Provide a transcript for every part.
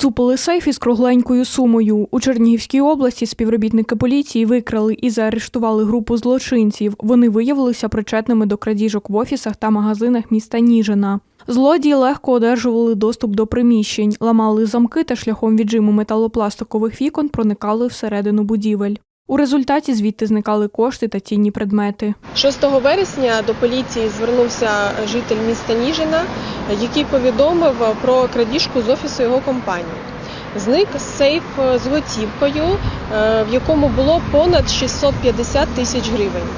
Поцупили сейф із кругленькою сумою. У Чернігівській області співробітники поліції викрали і заарештували групу злочинців. Вони виявилися причетними до крадіжок в офісах та магазинах міста Ніжина. Злодії легко одержували доступ до приміщень, ламали замки та шляхом віджиму металопластикових вікон проникали всередину будівель. У результаті звідти зникали кошти та цінні предмети. 6 вересня до поліції звернувся житель міста Ніжина, який повідомив про крадіжку з офісу його компанії. Зник сейф з готівкою, е, в якому було понад 650 тисяч гривень.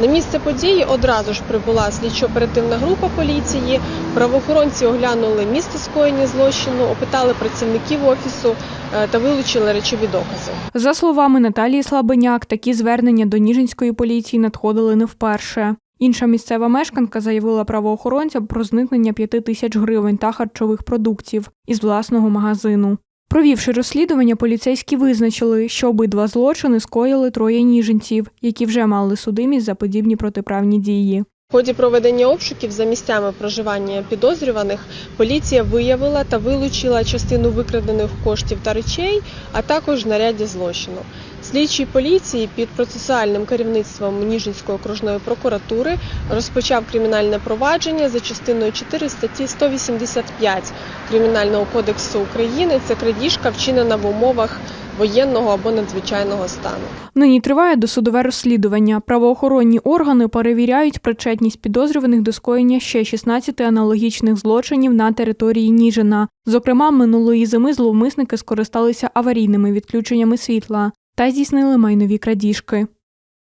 На місце події одразу ж прибула слідчо-оперативна група поліції. Правоохоронці оглянули місце скоєння злочину, опитали працівників офісу е, та вилучили речові докази. За словами Наталії Слабеняк, такі звернення до Ніжинської поліції надходили не вперше. Інша місцева мешканка заявила правоохоронцям про зникнення п'яти тисяч гривень та харчових продуктів із власного магазину. Провівши розслідування, поліцейські визначили, що обидва злочини скоїли троє ніженців, які вже мали судимість за подібні протиправні дії. В ході проведення обшуків за місцями проживання підозрюваних поліція виявила та вилучила частину викрадених коштів та речей, а також знаряддя злочину. Слідчий поліції під процесуальним керівництвом Ніжинської окружної прокуратури розпочав кримінальне провадження за частиною 4 статті 185 Кримінального кодексу України. Це крадіжка вчинена в умовах воєнного або надзвичайного стану. Нині триває досудове розслідування. Правоохоронні органи перевіряють причетність підозрюваних до скоєння ще 16 аналогічних злочинів на території Ніжина. Зокрема, минулої зими зловмисники скористалися аварійними відключеннями світла та здійснили майнові крадіжки.